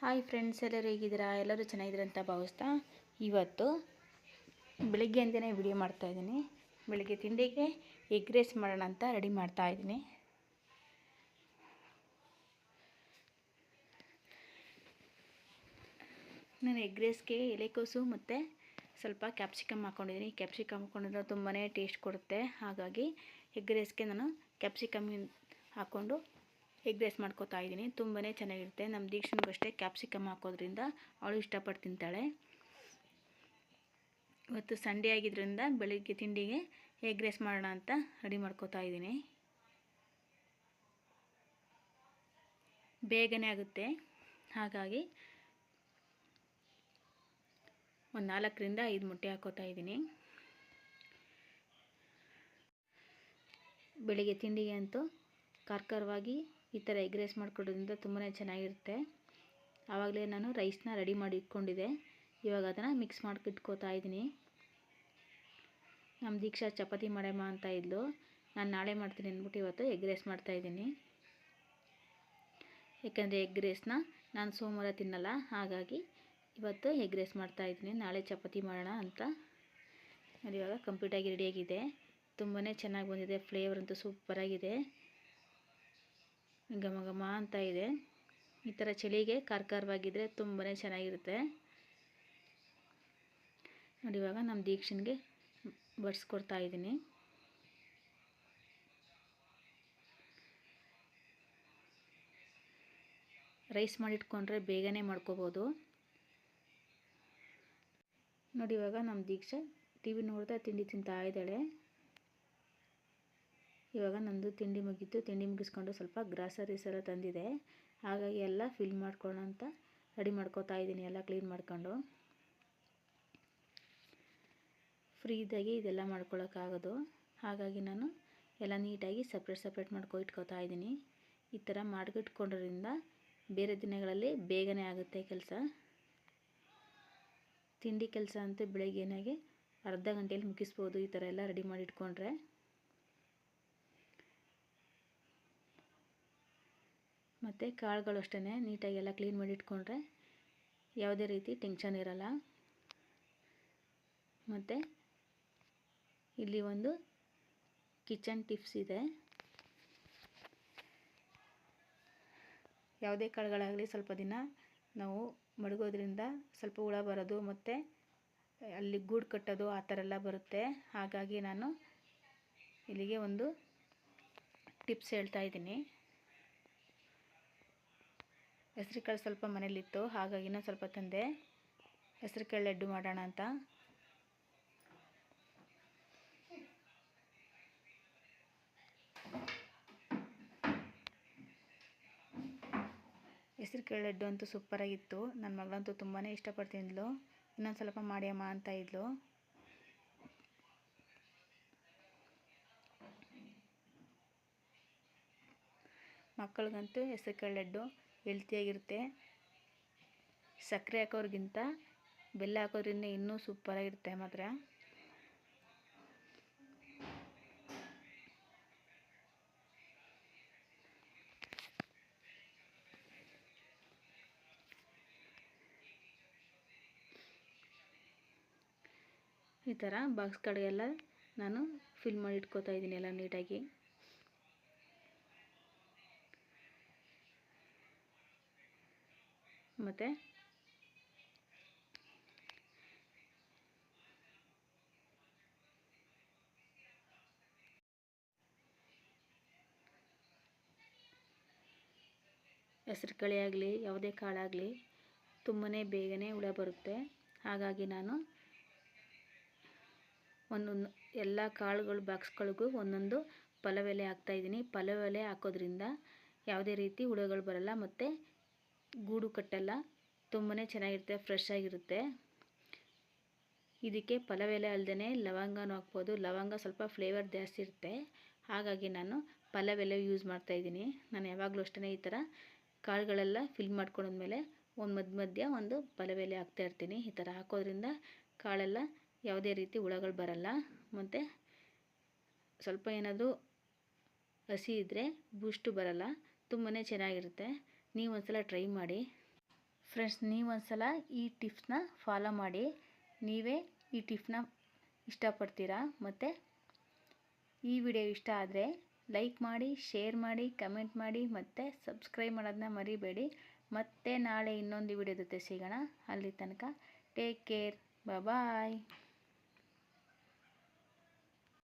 Hi friends ಎಲ್ಲರೂ ಹೇಗಿದ್ದೀರಾ? ಎಲ್ಲರೂ ಚೆನ್ನಾಗಿದ್ದೀರಾ ಅಂತ ಭಾವಿಸ್ತಾ ಇವತ್ತು ಬೆಳಿಗ್ಗೆಯಿಂದನೇ ವಿಡಿಯೋ ಮಾಡ್ತಾಯಿದ್ದೀನಿ ಬೆಳಿಗ್ಗೆ ತಿಂಡಿಗೆ ಎಗ್ ರೈಸ್ ಮಾಡೋಣ ಅಂತ ರೆಡಿ ಮಾಡ್ತಾಯಿದ್ದೀನಿ ನಾನು ಎಗ್ ರೈಸ್ಗೆ ಎಲೆಕೋಸು ಮತ್ತು ಸ್ವಲ್ಪ ಕ್ಯಾಪ್ಸಿಕಮ್ ಹಾಕ್ಕೊಂಡಿದ್ದೀನಿ ಕ್ಯಾಪ್ಸಿಕಮ್ ಹಾಕ್ಕೊಂಡಿದ್ರೆ ತುಂಬಾ ಟೇಸ್ಟ್ ಕೊಡುತ್ತೆ. ಹಾಗಾಗಿ ಎಗ್ ರೈಸ್ಗೆ ನಾನು ಕ್ಯಾಪ್ಸಿಕಮ್ ಹಾಕ್ಕೊಂಡು ಎಗ್ ರೈಸ್ ಮಾಡ್ಕೋತಾ ಇದ್ದೀನಿ ತುಂಬಾ ಚೆನ್ನಾಗಿರುತ್ತೆ. ನಮ್ಮ ದೀಕ್ಷನಿಗೂ ಅಷ್ಟೇ ಕ್ಯಾಪ್ಸಿಕಮ್ ಹಾಕೋದ್ರಿಂದ ಅವಳು ಇಷ್ಟಪಟ್ಟು ತಿಂತಾಳೆ. ಇವತ್ತು ಸಂಡೇ ಆಗಿದ್ದರಿಂದ ಬೆಳಿಗ್ಗೆ ತಿಂಡಿಗೆ ಎಗ್ ರೈಸ್ ಮಾಡೋಣ ಅಂತ ರೆಡಿ ಮಾಡ್ಕೋತಾ ಇದ್ದೀನಿ. ಬೇಗನೆ ಆಗುತ್ತೆ. ಹಾಗಾಗಿ ಒಂದು ನಾಲ್ಕರಿಂದ ಐದು ಮೊಟ್ಟೆ ಹಾಕೋತಾ ಇದ್ದೀನಿ. ಬೆಳಿಗ್ಗೆ ತಿಂಡಿಗೆ ಅಂತೂ ಕಾರ್ಕರವಾಗಿ ಈ ಥರ ಎಗ್ ರೈಸ್ ಮಾಡ್ಕೊಡೋದ್ರಿಂದ ತುಂಬಾ ಚೆನ್ನಾಗಿರುತ್ತೆ. ಆವಾಗಲೇ ನಾನು ರೈಸ್ನ ರೆಡಿ ಮಾಡಿ ಇಟ್ಕೊಂಡಿದ್ದೆ. ಇವಾಗ ಅದನ್ನು ಮಿಕ್ಸ್ ಮಾಡಿ ಇಟ್ಕೋತಾ ಇದ್ದೀನಿ. ನಮ್ಮ ದೀಕ್ಷಾ ಚಪಾತಿ ಮಾಡಮ್ಮ ಅಂತ ಇದ್ಲು. ನಾನು ನಾಳೆ ಮಾಡ್ತೀನಿ ಅಂದ್ಬಿಟ್ಟು ಇವತ್ತು ಎಗ್ ರೈಸ್ ಮಾಡ್ತಾಯಿದ್ದೀನಿ ಯಾಕೆಂದರೆ ಎಗ್ ರೈಸ್ನ ನಾನು ಸೋಮವಾರ ತಿನ್ನಲ್ಲ. ಹಾಗಾಗಿ ಇವತ್ತು ಎಗ್ ರೈಸ್ ಮಾಡ್ತಾಯಿದ್ದೀನಿ ನಾಳೆ ಚಪಾತಿ ಮಾಡೋಣ ಅಂತ. ಇವಾಗ ಕಂಪ್ಲೀಟಾಗಿ ರೆಡಿಯಾಗಿದೆ ತುಂಬಾ ಚೆನ್ನಾಗಿ ಬಂದಿದೆ. ಫ್ಲೇವರ್ ಅಂತೂ ಸೂಪರಾಗಿದೆ ಘಮ ಘಮ ಅಂತ ಇದೆ. ಈ ಥರ ಚಳಿಗೆ ಖಾರ ಖಾರವಾಗಿದ್ದರೆ ತುಂಬಾ ಚೆನ್ನಾಗಿರುತ್ತೆ. ನೋಡಿ, ಇವಾಗ ನಮ್ಮ ದೀಕ್ಷನ್ಗೆ ಬಡಿಸ್ಕೊಡ್ತಾ ಇದ್ದೀನಿ. ರೈಸ್ ಮಾಡಿಟ್ಕೊಂಡ್ರೆ ಬೇಗನೆ ಮಾಡ್ಕೋಬೋದು. ನೋಡಿ, ಇವಾಗ ನಮ್ಮ ದೀಕ್ಷಾ ಟಿ ವಿ ನೋಡ್ತಾ ತಿಂಡಿ ತಿಂತಾ ಇದ್ದಾಳೆ. ಇವಾಗ ನಂದು ತಿಂಡಿ ಮುಗೀತು. ತಿಂಡಿ ಮುಗಿಸ್ಕೊಂಡು ಸ್ವಲ್ಪ ಗ್ರಾಸರೀಸ್ ಎಲ್ಲ ತಂದಿದೆ. ಹಾಗಾಗಿ ಎಲ್ಲ ಫಿಲ್ ಮಾಡ್ಕೊಳ್ಳೋ ಅಂತ ರೆಡಿ ಮಾಡ್ಕೋತಾ ಇದ್ದೀನಿ ಎಲ್ಲ ಕ್ಲೀನ್ ಮಾಡ್ಕೊಂಡು. ಫ್ರೀ ಇದ್ದಾಗೆ ಇದೆಲ್ಲ ಮಾಡ್ಕೊಳ್ಳೋಕ್ಕಾಗೋದು ಹಾಗಾಗಿ ನಾನು ಎಲ್ಲ ನೀಟಾಗಿ ಸಪ್ರೇಟ್ ಸಪ್ರೇಟ್ ಮಾಡ್ಕೊ ಇಟ್ಕೋತಾ ಇದ್ದೀನಿ. ಈ ಥರ ಮಾಡ್ಕಿಟ್ಕೊಂಡ್ರಿಂದ ಬೇರೆ ದಿನಗಳಲ್ಲಿ ಬೇಗನೆ ಆಗುತ್ತೆ ಕೆಲಸ. ತಿಂಡಿ ಕೆಲಸ ಅಂತೂ ಬೆಳಗ್ಗೆನಾಗೆ ಅರ್ಧ ಗಂಟೆಯಲ್ಲಿ ಮುಗಿಸ್ಬೋದು ಈ ಥರ ಎಲ್ಲ ರೆಡಿ ಮಾಡಿ ಇಟ್ಕೊಂಡ್ರೆ. ಮತ್ತು ಕಾಳುಗಳು ಅಷ್ಟೇ ನೀಟಾಗಿ ಎಲ್ಲ ಕ್ಲೀನ್ ಮಾಡಿ ಇಟ್ಕೊಂಡ್ರೆ ಯಾವುದೇ ರೀತಿ ಟೆನ್ಷನ್ ಇರಲ್ಲ. ಮತ್ತು ಇಲ್ಲಿ ಒಂದು ಕಿಚನ್ ಟಿಪ್ಸ್ ಇದೆ. ಯಾವುದೇ ಕಾಳುಗಳಾಗಲಿ ಸ್ವಲ್ಪ ದಿನ ನಾವು ಮಡಗೋದ್ರಿಂದ ಸ್ವಲ್ಪ ಹುಳ ಬರೋದು ಮತ್ತು ಅಲ್ಲಿ ಗೂಡು ಕಟ್ಟೋದು ಆ ಥರ ಎಲ್ಲ ಬರುತ್ತೆ. ಹಾಗಾಗಿ ನಾನು ಇಲ್ಲಿಗೆ ಒಂದು ಟಿಪ್ಸ್ ಹೇಳ್ತಾ ಇದ್ದೀನಿ. ಹೆಸ್ರು ಕಾಳು ಸ್ವಲ್ಪ ಮನೇಲಿತ್ತು ಹಾಗಾಗಿ ಇನ್ನೊಂದು ಸ್ವಲ್ಪ ತಂದೆ. ಹೆಸ್ರು ಕಾಳು ಲಡ್ಡು ಮಾಡೋಣ ಅಂತ. ಹೆಸ್ರು ಕಾಳು ಲಡ್ಡು ಅಂತೂ ಸೂಪರಾಗಿತ್ತು ನನ್ನ ಮಗಳಂತೂ ತುಂಬಾ ಇಷ್ಟಪಡ್ತಿದ್ಲು ಇನ್ನೊಂದು ಸ್ವಲ್ಪ ಮಾಡ್ಯಮ್ಮ ಅಂತ ಇದ್ಲು. ಮಕ್ಕಳಿಗಂತೂ ಹೆಸರು ಕಾಳು ಲಡ್ಡು ಹೆಲ್ತಿಯಾಗಿರುತ್ತೆ ಸಕ್ಕರೆ ಹಾಕೋರಿಗಿಂತ ಬೆಲ್ಲ ಹಾಕೋದ್ರಿಂದ ಇನ್ನೂ ಸೂಪರಾಗಿರುತ್ತೆ ಮಾತ್ರ. ಈ ಥರ ಬಾಕ್ಸ್ ಕಡೆಗೆಲ್ಲ ನಾನು ಫಿಲ್ ಮಾಡಿ ಇಟ್ಕೋತಾ ಇದ್ದೀನಿ ಎಲ್ಲ ನೀಟಾಗಿ ಮತ್ತು? ಹೆಸ್ರು ಕಳೆ ಆಗಲಿ, ಯಾವುದೇ ಕಾಳಾಗಲಿ, ತುಂಬನೇ ಬೇಗನೆ ಹುಳ ಬರುತ್ತೆ. ಹಾಗಾಗಿ ನಾನು ಒಂದೊಂದು ಎಲ್ಲ ಕಾಳುಗಳು ಬಾಕ್ಸ್ಗಳಿಗೂ ಒಂದೊಂದು ಪಲಾವ್ ಎಲೆ ಹಾಕ್ತಾಯಿದ್ದೀನಿ ಪಲಾವ್ ಎಲೆ ಹಾಕೋದ್ರಿಂದ ಯಾವುದೇ ರೀತಿ ಹುಳಗಳು ಬರಲ್ಲ. ಮತ್ತು ಗೂಡು ಕಟ್ಟಲ್ಲ ತುಂಬಾ ಚೆನ್ನಾಗಿರುತ್ತೆ ಫ್ರೆಶ್ ಆಗಿರುತ್ತೆ. ಇದಕ್ಕೆ ಪಲಾವ್ ಎಲೆ ಅಲ್ಲದೇ ಲವಂಗನೂ ಹಾಕ್ಬೋದು. ಲವಂಗ ಸ್ವಲ್ಪ ಫ್ಲೇವರ್ ಜಾಸ್ತಿ ಇರುತ್ತೆ. ಹಾಗಾಗಿ ನಾನು ಪಲಾವ್ ಎಲೆ ಯೂಸ್ ಮಾಡ್ತಾಯಿದ್ದೀನಿ ನಾನು ಯಾವಾಗಲೂ ಅಷ್ಟೇ ಈ ಥರ ಕಾಳುಗಳೆಲ್ಲ ಫಿಲ್ ಮಾಡ್ಕೊಂಡ್ಮೇಲೆ ಒಂದು ಮಧ್ಯ ಮಧ್ಯ ಒಂದು ಪಲಾವ್ ಎಲೆ ಹಾಕ್ತಾಯಿರ್ತೀನಿ ಈ ಥರ ಹಾಕೋದ್ರಿಂದ ಕಾಳೆಲ್ಲ ಯಾವುದೇ ರೀತಿ ಹುಳಗಳು ಬರಲ್ಲ. ಮತ್ತು ಸ್ವಲ್ಪ ಏನಾದರೂ ಹಸಿ ಇದ್ದರೆ ಬೂಸ್ಟು ಬರಲ್ಲ. ತುಂಬಾ ಚೆನ್ನಾಗಿರುತ್ತೆ. ನೀವು ಒಂದ್ಸಲ ಟ್ರೈ ಮಾಡಿ. ಫ್ರೆಂಡ್ಸ್ ನೀವೊಂದ್ಸಲ ಈ ಟಿಪ್ಸ್ನ ಫಾಲೋ ಮಾಡಿ. ನೀವೇ ಈ ಟಿಪ್ಸ್ನ ಇಷ್ಟಪಡ್ತೀರಾ? ಮತ್ತು ಈ ವಿಡಿಯೋ ಇಷ್ಟ ಆದರೆ ಲೈಕ್ ಮಾಡಿ ಶೇರ್ ಮಾಡಿ ಕಮೆಂಟ್ ಮಾಡಿ, ಮತ್ತು ಸಬ್ಸ್ಕ್ರೈಬ್ ಮಾಡೋದನ್ನ ಮರಿಬೇಡಿ. ಮತ್ತೆ ನಾಳೆ ಇನ್ನೊಂದು ವಿಡಿಯೋ ಜೊತೆ ಸಿಗೋಣ. ಅಲ್ಲಿ ತನಕ ಟೇಕ್ ಕೇರ್ ಬಾಯ್